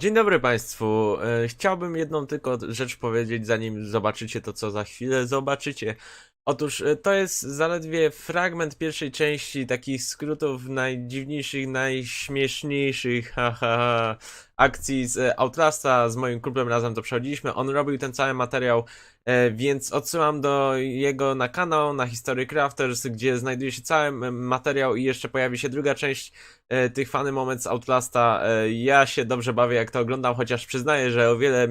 Dzień dobry Państwu. E, Chciałbym jedną tylko rzecz powiedzieć, zanim zobaczycie to, co za chwilę zobaczycie. Otóż e, to jest zaledwie fragment pierwszej części takich skrótów najdziwniejszych, najśmieszniejszych ha, ha, ha, akcji z e, Outlasta. Z moim kumplem razem to przechodziliśmy. On robił ten cały materiał, e, więc odsyłam do jego na kanał, na History Crafters, gdzie znajduje się cały materiał i jeszcze pojawi się druga część tych funny moments z Outlasta. Ja się dobrze bawię jak to oglądam, chociaż przyznaję, że o wiele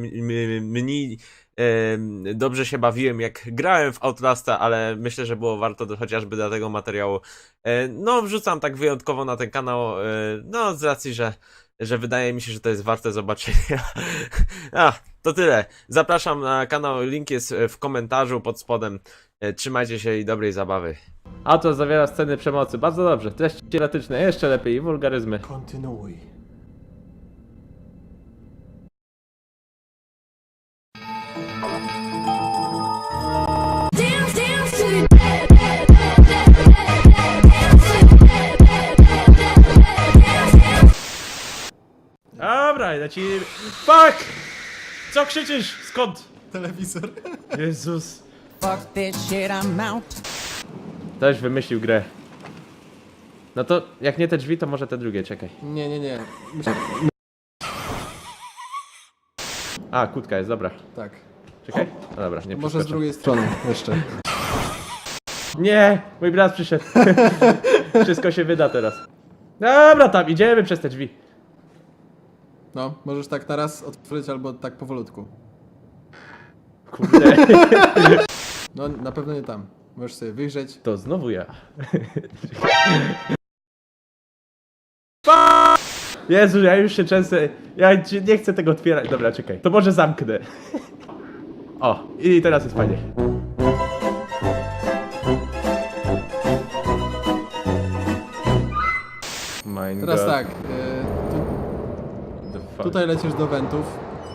mniej dobrze się bawiłem jak grałem w Outlasta, ale myślę, że było warto do, chociażby dla tego materiału. E, no, wrzucam tak wyjątkowo na ten kanał, e, no z racji, że, że wydaje mi się, że to jest warte zobaczenia. A, to tyle. Zapraszam na kanał, link jest w komentarzu pod spodem. E, Trzymajcie się i dobrej zabawy. A to zawiera sceny przemocy. Bardzo dobrze. Treści erotyczne, jeszcze lepiej i wulgaryzmy. Kontynuuj. Dobra, lecimy. Fuck! Co krzyczysz? Skąd? Telewizor. Jezus. Fuck this shit, I'm out. Ktoś wymyślił grę. No to jak nie te drzwi, to może te drugie, czekaj. Nie, nie, nie. Myślę, A, kutka jest, dobra. tak. Czekaj. No dobra, nie Może z przeskoczę. drugiej strony jeszcze. Nie! Mój brat przyszedł. Wszystko się wyda teraz. Dobra, tam idziemy przez te drzwi. No, możesz tak na raz otworzyć albo tak powolutku. Kurde. No, na pewno nie tam. Możesz sobie wyjrzeć. To znowu ja. Jezu, ja już się często... Ja ci- nie chcę tego otwierać. Dobra, czekaj. To może zamknę. O, i teraz jest fajnie. Mein Teraz God, tak. E, the tu, fuck. tutaj lecisz do wentów,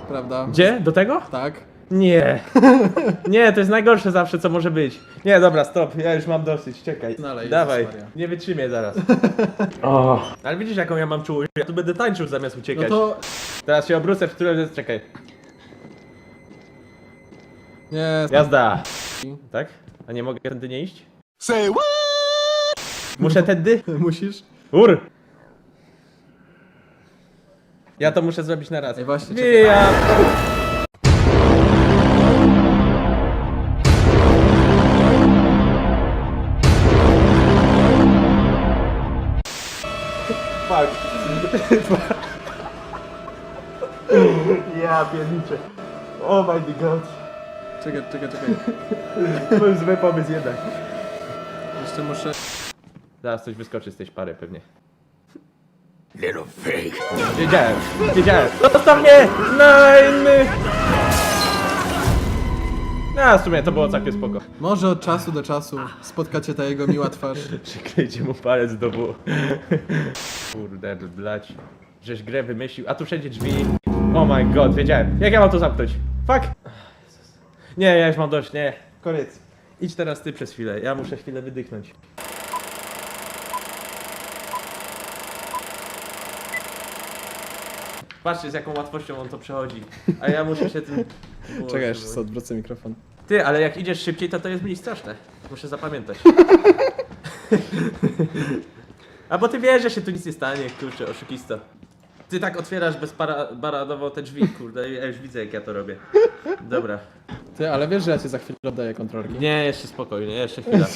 prawda? Gdzie? Do tego? Tak. Nie. Nie, to jest najgorsze zawsze, co może być. Nie, dobra, stop, ja już mam dosyć, czekaj. Dalej, Dawaj, Jezus Maria. nie wytrzymię zaraz. o. Ale widzisz, jaką ja mam czułość? Ja tu będę tańczył zamiast No uciekać. to... Teraz się obrócę, w którym... Czekaj. Nie, Jazda. Tak? A nie mogę tędy nie iść? Say what? Muszę tędy? musisz. Ur! Ja to muszę zrobić na raz. Ej, właśnie, Nie, czekaj. ja... Fuck. Ja pierniczę. Oh my god. Czekaj, czekaj, czekaj. To był zły pomysł jednak. Jeszcze muszę... Zaraz coś wyskoczy z tej szpary pewnie. Little fake. Wiedziałem, wiedziałem. Zostaw mnie! Nein! No, w sumie to było całkiem spoko. Może od czasu do czasu spotka cię ta jego miła twarz. Przyklejcie mu palec do bu. Kurde, blać. Żeś grę wymyślił, a tu wszędzie drzwi. Oh my god, wiedziałem. Jak ja mam to zamknąć? Fuck! Nie, ja już mam dość, nie. Koniec. Idź teraz ty przez chwilę, ja muszę chwilę wydychnąć. Patrzcie z jaką łatwością on to przechodzi. A ja muszę się tym... Czekaj, jeszcze sobie odwrócę mikrofon. Ty, ale jak idziesz szybciej, to to jest mniej straszne. Muszę zapamiętać. A bo ty wiesz, że się tu nic nie stanie, kurczę, oszukista. Ty tak otwierasz bezparadowo te drzwi, kurde, ja już widzę jak ja to robię. Dobra. Ty, ale wiesz, że ja cię za chwilę oddaję kontrolki. Nie, jeszcze spokojnie, jeszcze chwila.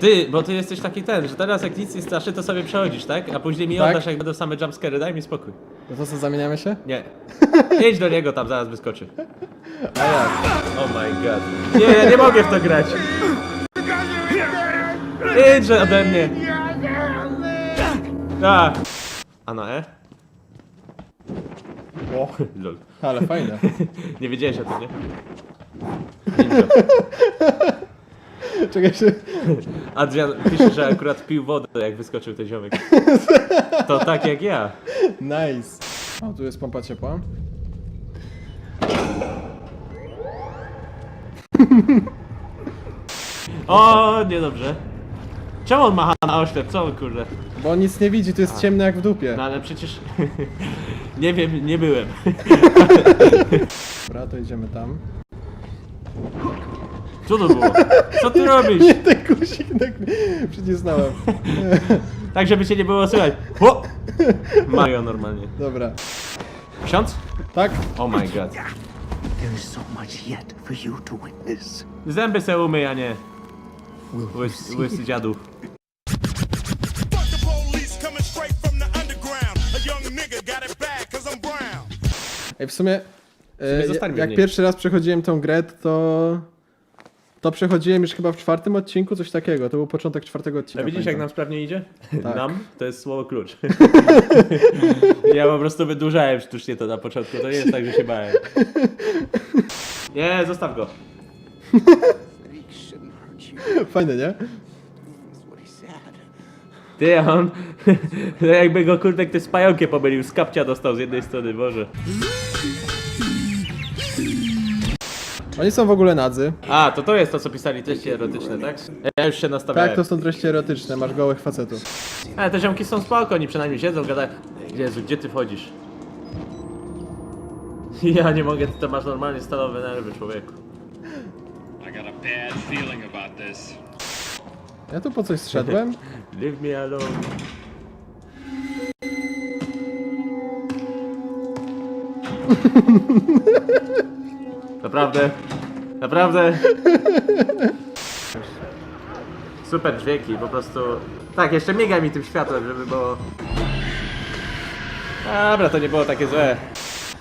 Ty, bo ty jesteś taki ten, że teraz jak nic nie straszy, to sobie przechodzisz, tak? A później mi Tak. oddasz, jak będą same jumpscary, daj mi spokój. No to co, zamieniamy się? Nie. Idź do niego, tam zaraz wyskoczy. A jak? Oh my god. Nie, ja nie mogę w to grać. Idź ode mnie. A. A na E? O, lol. Ale fajne. Nie wiedziałeś o tym, nie? Czekaj się. Adrian pisze, że akurat pił wodę, jak wyskoczył ten ziomek. To tak jak ja. Nice. O, tu jest pompa ciepła. O, niedobrze. Czemu on macha na oślep? Co on kurde? Bo on nic nie widzi, tu jest ciemno jak w dupie. No ale przecież... nie wiem, nie byłem. Dobra, to idziemy tam. Co to było? Co ty robisz? Nie, ten guzik tak przycisnąłem. Tak, żeby cię nie było słychać. O! Mario normalnie. Dobra. Ksiądz? Tak? Oh my god. There is so much yet for you to witness. Zęby se umyj, a nie... Łys, łysy dziadów. Fuck the police coming straight from the underground. A young nigga got it bad cause I'm brown. Ej, w sumie... E, jak pierwszy raz przechodziłem tą grę, to... To przechodziłem już chyba w czwartym odcinku, coś takiego. To był początek czwartego odcinka. A widzisz jak pamiętam. nam sprawnie idzie? Tak. Nam? To jest słowo klucz. ja po prostu wydłużałem sztucznie to na początku, to nie jest tak, że się bałem. Nie, zostaw go. Fajne, nie? Ty, a on... to jakby go kurde ktoś z pająkiem pomylił, z kapcia dostał z jednej strony, Boże. Oni są w ogóle nadzy. A, to to jest to, co pisali treści erotyczne, tak? Ja już się nastawiałem. Tak, to są treści erotyczne, masz gołych facetów. Ale te ziomki są spoko, oni przynajmniej siedzą, gadają. Jezu, gdzie ty wchodzisz? Ja nie mogę, ty to masz normalnie stalowe nerwy, człowieku. I got a bad feeling about this. Ja tu po coś zszedłem. Leave me alone. Naprawdę? Naprawdę? Super dźwięki, po prostu... Tak, jeszcze miga mi tym światłem, żeby było... Dobra, to nie było takie złe.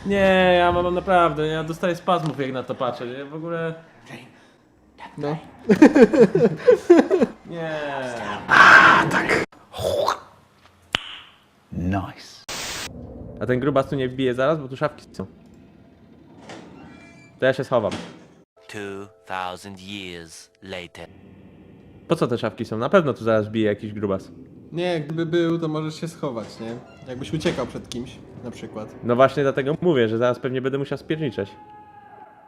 Nie, ja mam naprawdę, ja dostaję spazmów jak na to patrzę, nie? W ogóle... No. Nie. Nice. A ten grubas tu nie wbije zaraz, bo tu szafki są. To ja się schowam. 2000 years later. Po co te szafki są? Na pewno tu zaraz wbije jakiś grubas. Nie, gdyby był, to możesz się schować, nie? Jakbyś uciekał przed kimś, na przykład. No właśnie dlatego mówię, że zaraz pewnie będę musiał spierniczeć.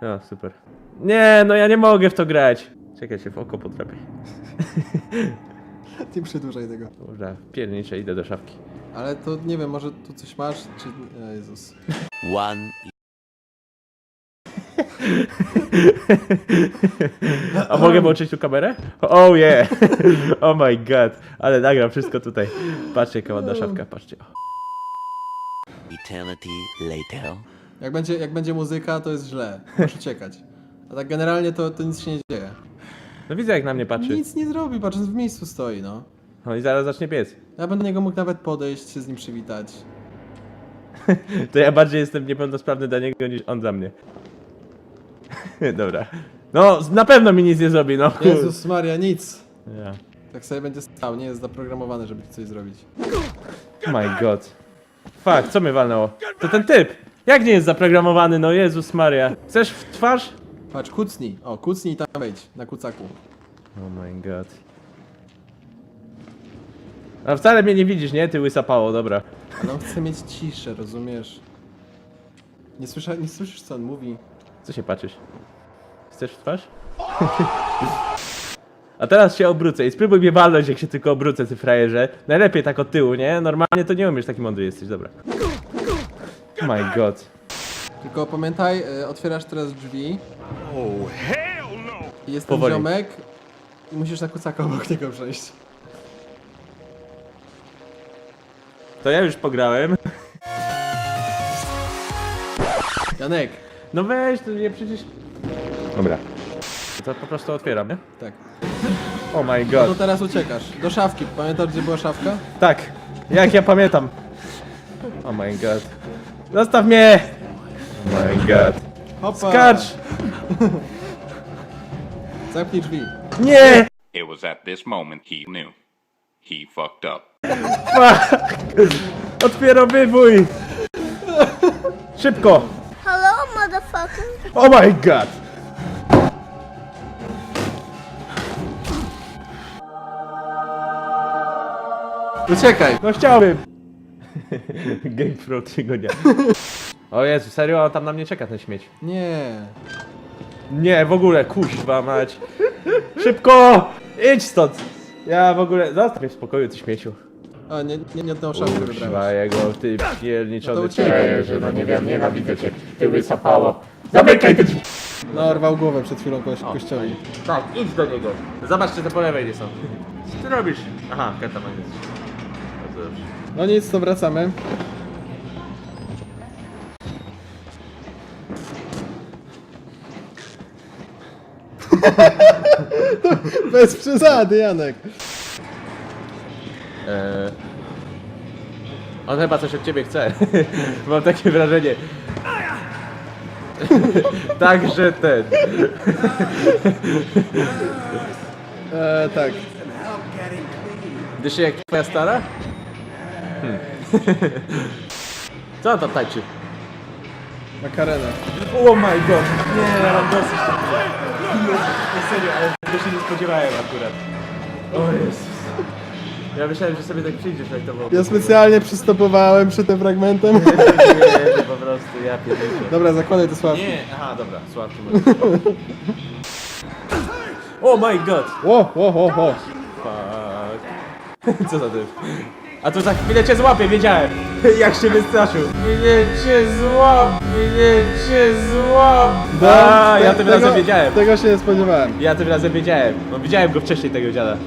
No, super. Nie, no ja nie mogę w to grać. Czekaj się w oko potrafię. Nie przedłużaj tego. Dobra, pierniczę, idę do szafki. Ale to nie wiem, może tu coś masz, czy... O Jezus. One A mogę włączyć tu kamerę? Oh yeah! Oh my god. Ale nagram wszystko tutaj. Patrzcie jaka ładna szafka, patrzcie. eternity later. Jak będzie, jak będzie muzyka, to jest źle. Masz uciekać. A tak generalnie to, to nic się nie dzieje. No widzę jak na mnie patrzy. Nic nie zrobi, patrz, w miejscu stoi, no. No i zaraz zacznie piec. Ja będę do niego mógł nawet podejść, się z nim przywitać. To ja bardziej jestem niepełnosprawny dla niego niż on dla mnie. Dobra. No, na pewno mi nic nie zrobi, no. Jezus Maria, nic. Ja. Tak sobie będzie stał, nie jest zaprogramowany, żeby ci coś zrobić. Oh my god. Fuck, co mnie walnęło? To ten typ! Jak nie jest zaprogramowany, no Jezus Maria. Chcesz w twarz? Patrz, kucnij. O, kucnij i tam wejdź, na kucaku. Oh my god. A wcale mnie nie widzisz, nie? Ty łysapało, dobra. Ale on chce mieć ciszę, rozumiesz? Nie, słysza, nie słyszysz, co on mówi. Co się patrzysz? Chcesz w twarz? A teraz się obrócę i spróbuj mnie walnąć, jak się tylko obrócę, ty frajerze. Najlepiej tak od tyłu, nie? Normalnie to nie umiesz, taki mądry jesteś, dobra. Oh my god. Tylko pamiętaj, y, otwierasz teraz drzwi Oh, hell no! i jest ten ziomek i musisz na kucaka obok niego przejść. To ja już pograłem. Janek, No weź, to nie przecież... Dobra. To po prostu otwieram, nie? tak. Oh my No to god. teraz uciekasz. Do szafki. Pamiętasz, gdzie była szafka? Tak, jak ja pamiętam. Oh my god. Zostaw mnie! Oh my god. Hopa! Skacz! Zamknij drzwi. Nie! It was at this moment he knew. He fucked up. Otwierowywuj! Szybko! Oh my god! Uciekaj! No chciałbym! GamePro 3 dnia. O Jezu, serio? On tam na mnie czeka ten śmieć. Nie. Nie, w ogóle, kuźwa mać. Szybko! Idź stąd! Ja w ogóle... Zostaw mnie w spokoju, ty śmieciu. A, nie, nie, nie tą szafkę Kurwa wybrałeś. jego, ty No pierniczony to uciekaj. że no nie wiem, nienawidzę cię. No, rwał głowę przed chwilą kogoś kościowi. Tak, idź do niego. Zobacz, czy te po lewej nie są. Co ty robisz? Aha, karta. Bardzo dobrze. No nic, to wracamy. Bez przesady, Janek. Eee... On chyba coś od ciebie chce. Mam takie wrażenie. Także ten. E, tak. Dyszy jak twoja stara? Hmm. Co tam tańczy? Makarena. Oh my god! Nie, ja mam dosyć tego. Serio, ale tego się nie spodziewałem akurat. O Jezus. Ja myślałem, że sobie tak przyjdziesz, jak to było. Ja specjalnie przystopowałem przed tym fragmentem. Nie, po prostu ja pierdolę. Dobra, zakładaj te sławki. Nie, aha, dobra, słabszy może. Oh my god! Ło, ło, ło, ło. Fuck. Co za typ? A to za chwilę cię złapię, wiedziałem! Jak się wystraszył! Mnie cię złap! Mnie cię złap! A, ja tym razem wiedziałem! Tego się nie spodziewałem. Ja tym razem wiedziałem. No widziałem go wcześniej, tego dziada.